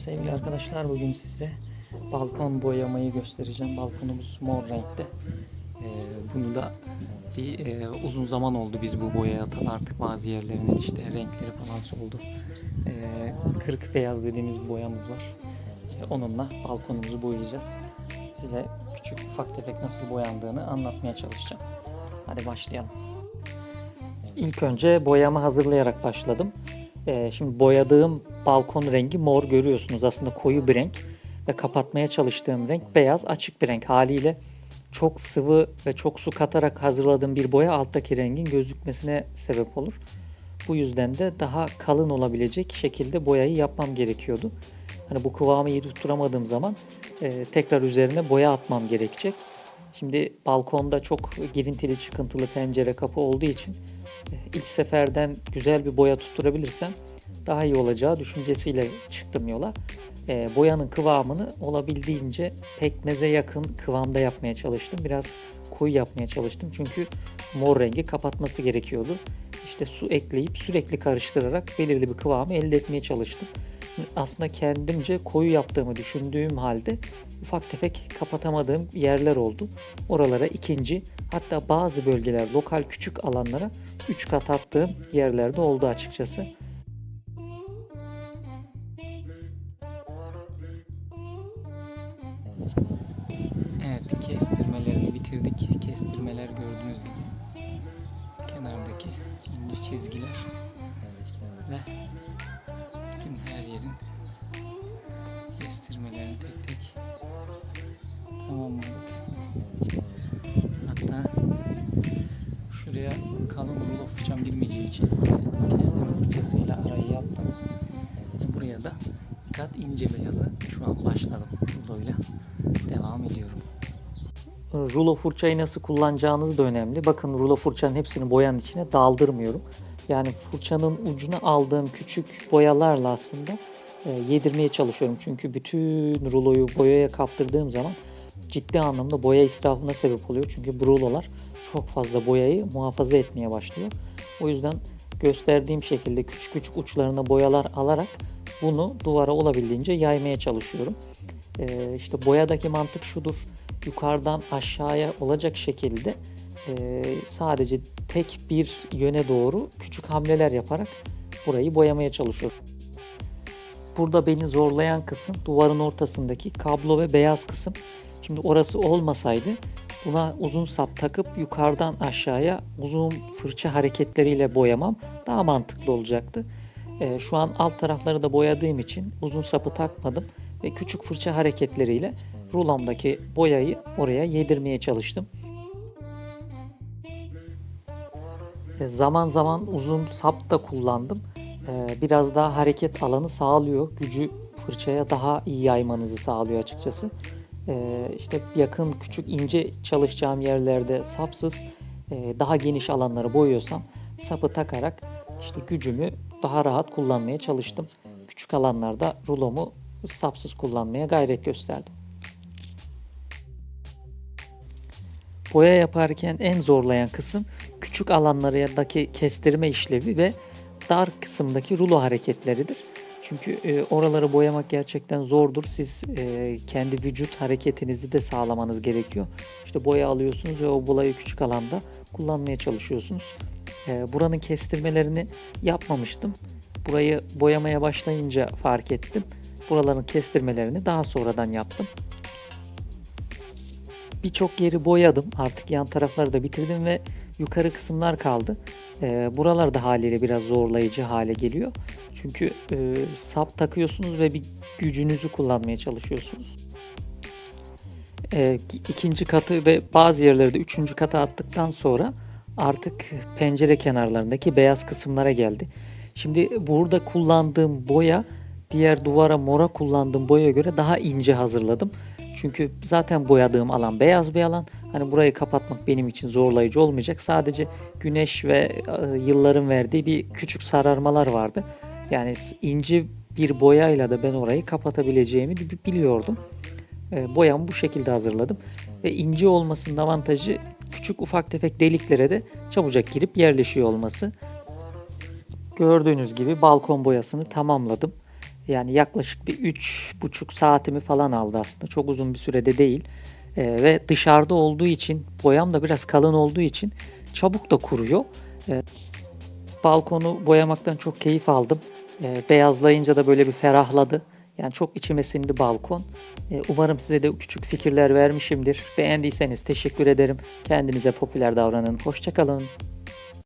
Sevgili arkadaşlar. Bugün size balkon boyamayı göstereceğim. Balkonumuz mor renkte. Ee, bunu da bir e, uzun zaman oldu biz bu boyaya atalı artık bazı yerlerinin işte renkleri falan soldu. Ee, kırık beyaz dediğimiz boyamız var. Ee, onunla balkonumuzu boyayacağız. Size küçük ufak tefek nasıl boyandığını anlatmaya çalışacağım. Hadi başlayalım. İlk önce boyamı hazırlayarak başladım. Ee, şimdi boyadığım balkon rengi mor görüyorsunuz. Aslında koyu bir renk ve kapatmaya çalıştığım renk beyaz açık bir renk haliyle çok sıvı ve çok su katarak hazırladığım bir boya alttaki rengin gözükmesine sebep olur. Bu yüzden de daha kalın olabilecek şekilde boyayı yapmam gerekiyordu. Hani bu kıvamı iyi tutturamadığım zaman e, tekrar üzerine boya atmam gerekecek. Şimdi balkonda çok girintili çıkıntılı pencere kapı olduğu için e, ilk seferden güzel bir boya tutturabilirsem daha iyi olacağı düşüncesiyle çıktım yola. E, boyanın kıvamını olabildiğince pekmeze yakın kıvamda yapmaya çalıştım. Biraz koyu yapmaya çalıştım çünkü mor rengi kapatması gerekiyordu. İşte su ekleyip sürekli karıştırarak belirli bir kıvamı elde etmeye çalıştım. Aslında kendimce koyu yaptığımı düşündüğüm halde ufak tefek kapatamadığım yerler oldu. Oralara ikinci hatta bazı bölgeler lokal küçük alanlara 3 kat attığım yerlerde oldu açıkçası. Evet kestirmelerini bitirdik. Kestirmeler gördüğünüz gibi kenardaki ince çizgiler ve bütün her yerin kestirmelerini tek tek tamamladık. Hatta şuraya kalın rulo fırçam girmeyeceği için kestirme fırçasıyla arayı yaptım. Kat ince beyazı şu an başladım ruloyla devam ediyorum. Rulo fırçayı nasıl kullanacağınız da önemli. Bakın rulo fırçanın hepsini boyanın içine daldırmıyorum. Yani fırçanın ucuna aldığım küçük boyalarla aslında e, yedirmeye çalışıyorum. Çünkü bütün ruloyu boyaya kaptırdığım zaman ciddi anlamda boya israfına sebep oluyor. Çünkü bu rulolar çok fazla boyayı muhafaza etmeye başlıyor. O yüzden gösterdiğim şekilde küçük küçük uçlarına boyalar alarak bunu duvara olabildiğince yaymaya çalışıyorum. Ee, işte boyadaki mantık şudur. Yukarıdan aşağıya olacak şekilde e, sadece tek bir yöne doğru küçük hamleler yaparak burayı boyamaya çalışıyorum. Burada beni zorlayan kısım duvarın ortasındaki kablo ve beyaz kısım. Şimdi orası olmasaydı buna uzun sap takıp yukarıdan aşağıya uzun fırça hareketleriyle boyamam daha mantıklı olacaktı. Ee, şu an alt tarafları da boyadığım için uzun sapı takmadım ve küçük fırça hareketleriyle rulomdaki boyayı oraya yedirmeye çalıştım. E, Zaman zaman uzun sap da kullandım. E, Biraz daha hareket alanı sağlıyor. Gücü fırçaya daha iyi yaymanızı sağlıyor açıkçası. E, İşte yakın küçük ince çalışacağım yerlerde sapsız e, daha geniş alanları boyuyorsam sapı takarak işte gücümü daha rahat kullanmaya çalıştım. Küçük alanlarda rulomu sapsız kullanmaya gayret gösterdim. Boya yaparken en zorlayan kısım küçük alanlardaki kestirme işlevi ve dar kısımdaki rulo hareketleridir. Çünkü e, oraları boyamak gerçekten zordur. Siz e, kendi vücut hareketinizi de sağlamanız gerekiyor. İşte boya alıyorsunuz ve o boyayı küçük alanda kullanmaya çalışıyorsunuz. E, buranın kestirmelerini yapmamıştım. Burayı boyamaya başlayınca fark ettim. Buraların kestirmelerini daha sonradan yaptım. Birçok yeri boyadım. Artık yan tarafları da bitirdim ve yukarı kısımlar kaldı. Ee, buralar da haliyle biraz zorlayıcı hale geliyor. Çünkü e, sap takıyorsunuz ve bir gücünüzü kullanmaya çalışıyorsunuz. Ee, ikinci katı ve bazı yerlerde üçüncü kata attıktan sonra artık pencere kenarlarındaki beyaz kısımlara geldi. Şimdi burada kullandığım boya diğer duvara mora kullandığım boyaya göre daha ince hazırladım. Çünkü zaten boyadığım alan beyaz bir alan. Hani burayı kapatmak benim için zorlayıcı olmayacak. Sadece güneş ve e, yılların verdiği bir küçük sararmalar vardı. Yani ince bir boyayla da ben orayı kapatabileceğimi bi- biliyordum. E, boyamı bu şekilde hazırladım. Ve ince olmasının avantajı küçük ufak tefek deliklere de çabucak girip yerleşiyor olması. Gördüğünüz gibi balkon boyasını tamamladım. Yani yaklaşık bir üç buçuk saatimi falan aldı aslında. Çok uzun bir sürede değil. Ee, ve dışarıda olduğu için boyam da biraz kalın olduğu için çabuk da kuruyor. Ee, balkonu boyamaktan çok keyif aldım. Ee, beyazlayınca da böyle bir ferahladı. Yani çok içime sindi balkon. Ee, umarım size de küçük fikirler vermişimdir. Beğendiyseniz teşekkür ederim. Kendinize popüler davranın. Hoşçakalın.